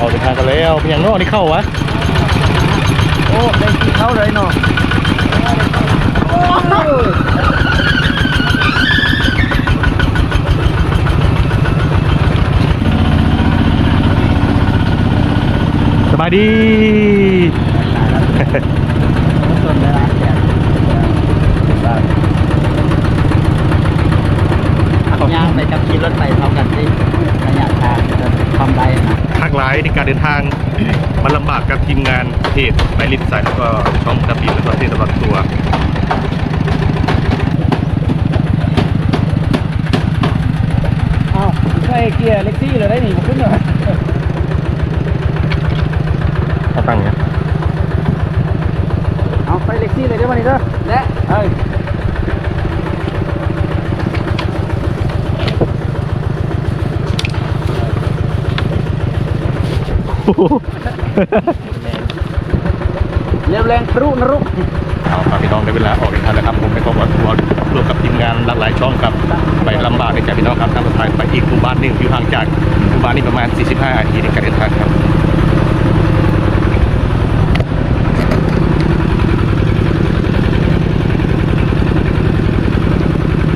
ออกเดินทางกันแล้วเป็นอย่างโน้นี่เข้าวะโอ้ได้กินเขาเลยเนาะสบายดี ส่วนเวลาแจก ย่างไปกับขี่รถไปเท่ากันที่ระยะทางจะทำไรนะทางหลายในการเดินทางมันลำบากกับทีมงานเพจไบลิสายแล้วก็ช่องกับบินแล้วก็เทศบาลตัวอ้าวใช่เกียร์เล็กซี่เลยได้หนีขึ้นเหรอ ถ้าตั้งเนี้ย เอาไปเล็กซี่เลยได้ไหมนี่เด้อและเฮ้ย เร็วแรงปรุนรุกเอาครับพี่น้องได้เวลาออกเดินทางแล้วครับผมไปก็วันทัวร์ร่วมกับทีมงานหลากหลายช่องครับไปลำบากในใจพี่น้องครับทางสุดท้ายไปอีกหมู่บ้านหนึ่งอยู่ห่างจากหมู่บ้านนี้ประมาณ 45นาทีในการเดินทางครับ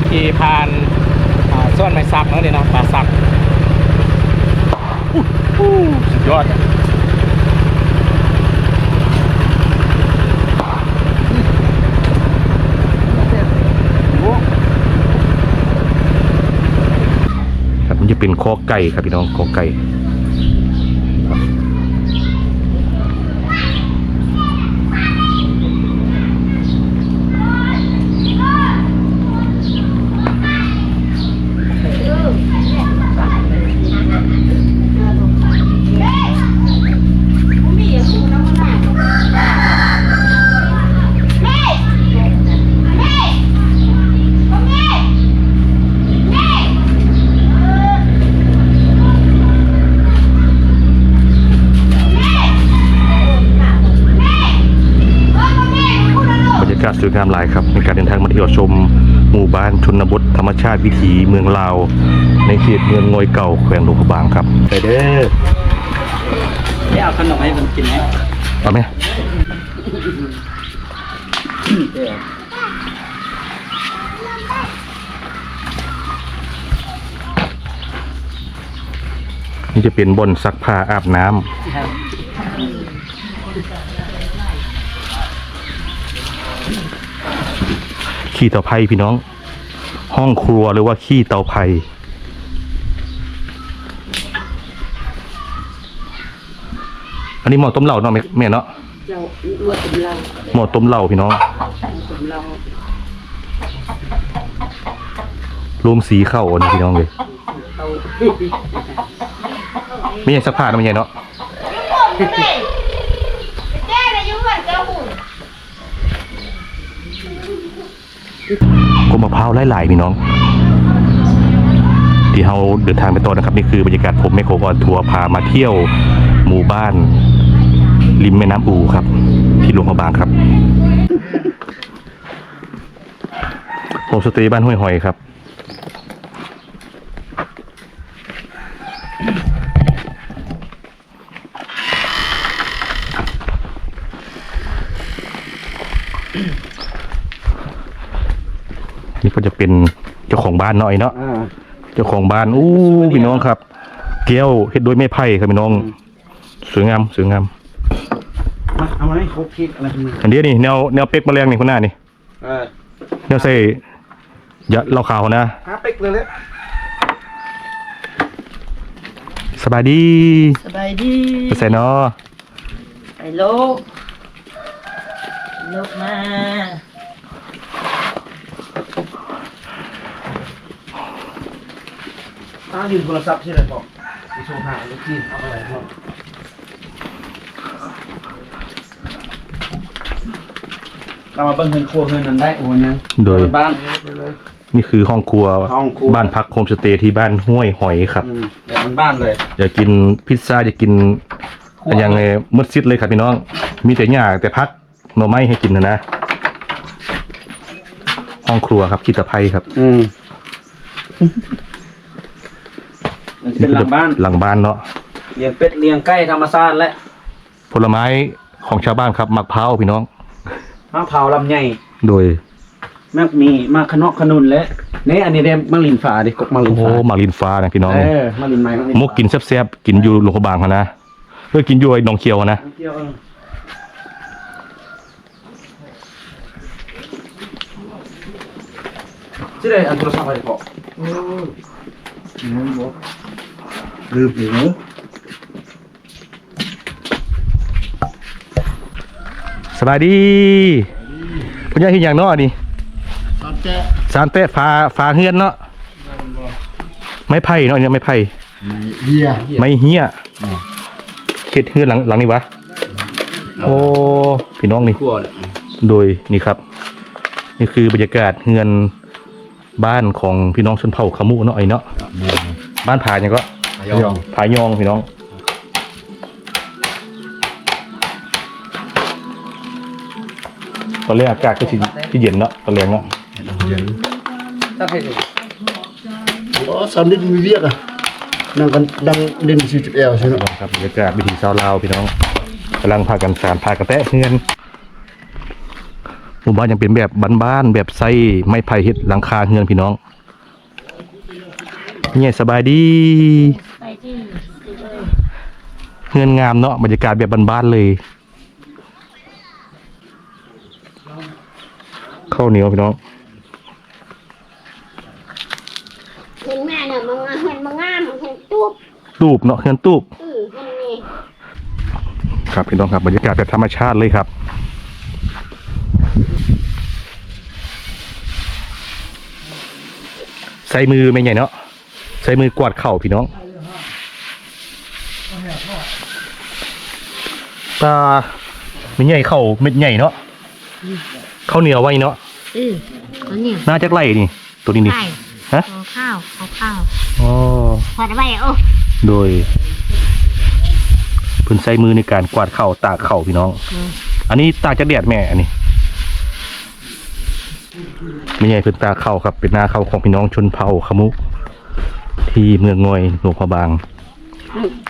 ขี่ผ่านส่วนไม้สักเนาะนี่เนาะป่าสักสุดยอดครับ มันจะเป็นคอไก่ครับพี่น้องคอไก่ากาศสวยงามหลายครับในการเดินทางมาเที่ยวชมหมู่บ้านชนบทธรรมชาติวิถีเมืองลาว ในเขตเมืองงอยเก่าแขวงหลวงพระบางครับ ไปเด้อไม่เอาขนมให้มันกินไหมเอาไหมนี่จะเป็นบนซักผ้าอาบน้ำ ขี้เตาไผ่พี่น้อง ห้องครัวหรือว่าขี้เตาไผ่อันนี้หม้อต้มเหล้าเนาะแม่แม่เนาะเราลวดเป็นเราหม้อต้มเหล้าพี่น้องเป็นเรารวมสีเข้าอันนี้พี่น้องเลยเอา ไม่ใช่สักผ้านะไม่ใช่เนาะแหลายๆพี่น้อง ที่เราเดินทางไปต่อนะครับ นี่คือบรรยากาศผมแม่โคกอนทัวร์พามาเที่ยวหมู่บ้าน ริมแม่น้ำอูครับ ที่หลวงพระบางครับโฮมสเตย์บ้านห้วยหอยครับ จะเป็นเจ้าของบ้านหน่อยเนาะอ่า เจ้าของบ้านอู้พี่น้องครับ เกี้ยวเฮ็ดด้วยไม้ไผ่ครับพี่น้อง สวยงามสวยงาม มาเอามาให้ครบพริกอะไรพวกนี้อันนี้นี่แนวแนวเป็กแมลงนี่คนหน้านี่เออแนวใส่ยาเหล้าขาวนะหาเป็กเลยเลยสบายดีสบายดีไปใส่เนาะไอ้ลูกลูกมา อ้าวยืนโทรศัพท์ใช่ไหมบอกไปโชว์หาลูกกินเอาอะไรพวกเรามาเบิ่งเงินครัวเงินนั้นได้โอ้ยยังโดย บ้านนี่คือห้องครัวห้องครัวบ้านพักโฮมสเตย์ที่บ้านห้วยหอยครับ อืมเดี๋ยวมันบ้านเลยอยากกินพิซซ่าอยากกินอะไรอย่างไงมืดซิดเลยครับพี่น้อง มีแต่หญ้าแต่พักหน่อไม้ให้กินนะนะ ห้องครัวครับขีตะไคร้ครับ อืม มันเป็นหลังบ้านหลังบ้านเนาะเลี้ยงเป็ดเลี้ยงไก่ธรรมชาติและผลไม้ของชาวบ้านครับมะพร้าวพี่น้องมะพร้าวลำไยโดยมากมีมากขนกขนุนและนี่อันนี้เรียกมะลินฟ้าดิกกมะลินโอ้ฟ้าหมากลินฟ้านะพี่น้องเออมะลินไม้มะลินมุกกินแซ่บๆกินอยู่โรงพยาบาลเขานะเออกินอยู่ไอ้หนองเคียวนะเที่ยวเออชื่ออะไรอั นโทรศัพท์อะไรพอลืมหรือสบายดีพญาเห็นอย่างเนาะนี่สารเตะฟ้าฟ้าเฮือนเนาะไม้ไผ่เนาะอันเนี่ยไม้ไผ่เฮียไม้เฮียเขตเฮือนหลังหลังนี้วะโอ้พี่น้องนี่ ขั้วเลย โดยนี่ครับ นี่คือบรรยากาศเฮือน บ้านของพี่น้องชนเผ่าขมุเนาะไอ้เนาะบ้านผาเนี่ยงก็ยองผายองพี่น้องตอนแรกอากาศก็ที่ที่เย็นเนาะตอนแรกเนาะถ้าใครดูอ๋อสามนิดมีเรียกอะนั่งกันดังเด่นสี่จุดเอลใช่ไหมครับบรรยากาศวิถีชาวลาวพี่น้องกำลังพากันสารพากระแตะเฮือน หมู่บ้านยังเป็นแบบบ้านๆแบบไส้ไม้ไผ่เฮ็ดหลังคาเฮือนพี่น้องเนี่ยสบายดีไปที่เฮือนงามเนาะบรรยากาศแบบบ้านๆเลยข้าวเหนียวพี่น้องเห็นแม่เนี่ยมันเห็นมันงามมันเห็นตุ๊บตูบเนาะเฮือนตูบเออมันนี่ครับพี่น้องครับบรรยากาศแบบธรรมชาติเลยครับ ใส่มือไม่ใหญ่เนาะใส่มือกวาดเข่าพี่น้องตาไม่ใหญ่เข่าเม็ดใหญ่เนาะข้าวเหนียวไว้เนาะเออตัวนี้น่าจะไล่นี่ ตัวนี้นี่ไข่ฮะเอาข้าวเอาข้าวอ๋อพอได้ไปโอ้โดยเพื้นใส่มือในการกวาดเข่าตากเข่าพี่น้อง อันนี้ตากจะแดดแม่อันนี้ ไม่ใช่เพื้นตากเข่าครับเป็นนาเข่าของพี่น้องชนเผ่าขมุที่เมืองงอยหลวงพระบาง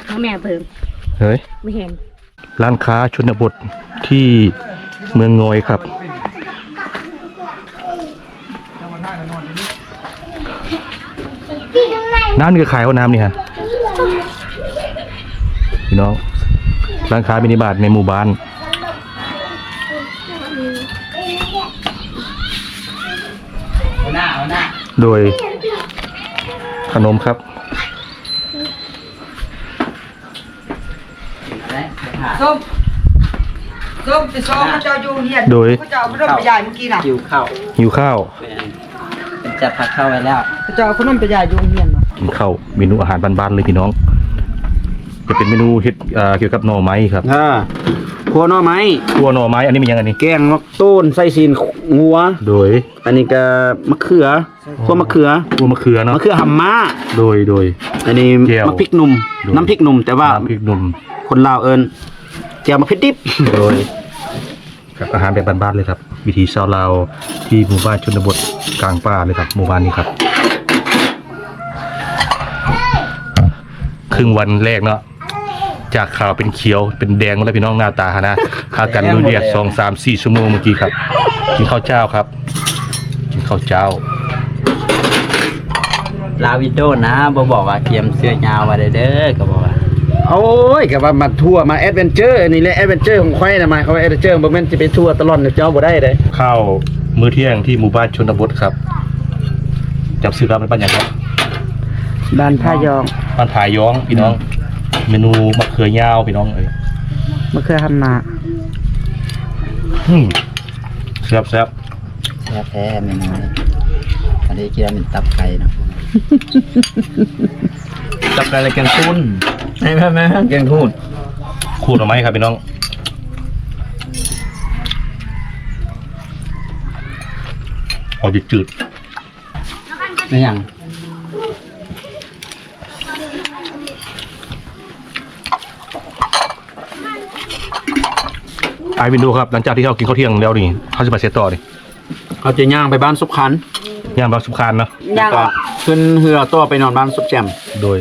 เขาแม่เพิ่มเฮ้ยไม่เห็นร้านค้าชนบทที่เมืองงอยครับ น้ำนี่ก็ขายว่าน้ำนี่ฮะพี่น้องร้านค้ามินิบาทในหมู่บ้าน โดยขนมครับส้มส้มไปซ้อมพระเจ้าอยู่เฮียนโดย พระเจ้าพระนมไปยายเมื่อกี้น่ะหิวข้าวหิวข้าวเป็นจัดผักเข้าไว้แล้วพระเจ้าพระนมไปยายอยู่เฮียนว่ะกินข้าวเมนูอาหารบ้านๆเลยพี่น้อง จะเป็นเมนูเฮ็ดอ่าเกี่ยวกับหน่อไม้ครับอ่า ครัวหน่อไม้ตัวหน่อไม้อันนี้เป็นยังไงนี่แกงมักต้นไส้ซีนงัว โดยอันนี้ก็มะเขือพวกมะเขือตัวมะเขือเนาะมะเขือหำม้าโดยโดย อันนี้แจ่วมะพริกหนุ่มดูน้ำพริกหนุ่มแต่ว่าน้ำพริกหนุ่มคนลาวเอิญแจ่วมะพริกดิบโดยกับอาหารแบบบ้านๆเลยครับ วิถีชาวลาวที่หมู่บ้านชนบทกลางป่าเลยครับ หมู่บ้านนี้ครับ ครึ่งวันแรกเนาะ จากขาวเป็นเขียวเป็นแดงหมดแล้วพี่น้องหน้าตาฮะนะพากันลุยเรียดสองสามสี่ชั่วโมงเมื่อกี้ครับ กินข้าวเจ้าครับ กินข้าวเจ้า ลาวิดโดนะบ่บอกว่าเกียมเสื้อยาวมาเด้อก็บอกว่าโอ้ยก็ว่ามาทัวร์มาแอดเวนเจอร์นี่แหละแอดเวนเจอร์ของข่อยน่ะหมายเขามว่าแอดเวนเจอร์บ่แม่นสิไปทัวร์ตลอดเจ้าบ่ได้เด้ข้าวมื้อเที่ยงที่หมู่บ้านชนบทครับจำซื้อร้านเป็นบ้านอย่างครับบ้านพายองบ้านผายองพี่น้อง เมนูมะเขือยาวพี่น้องเอ้ยมะเขือหำนาอืมแซ่บแซ่บแท้แท้แม่น้อยอันนี้เกียเป็นตับไก่เนาะตับไก่อะไรแกงทุนไม่ไม่ไม่แกงทุนขูดออกไหมครับพี่น้องเอาจืดนี่หยัง ไอวินดูครับ หลังจากที่เรากินข้าวเที่ยงแล้วนี่เขาจะไปเซตต่อนี่เขาจะย่างไปบ้านซุปคันย่างบางสุขานเนาะย่างแล้วก็ขึ้นเรือตัวไปนอนบ้านซุปแจมโดย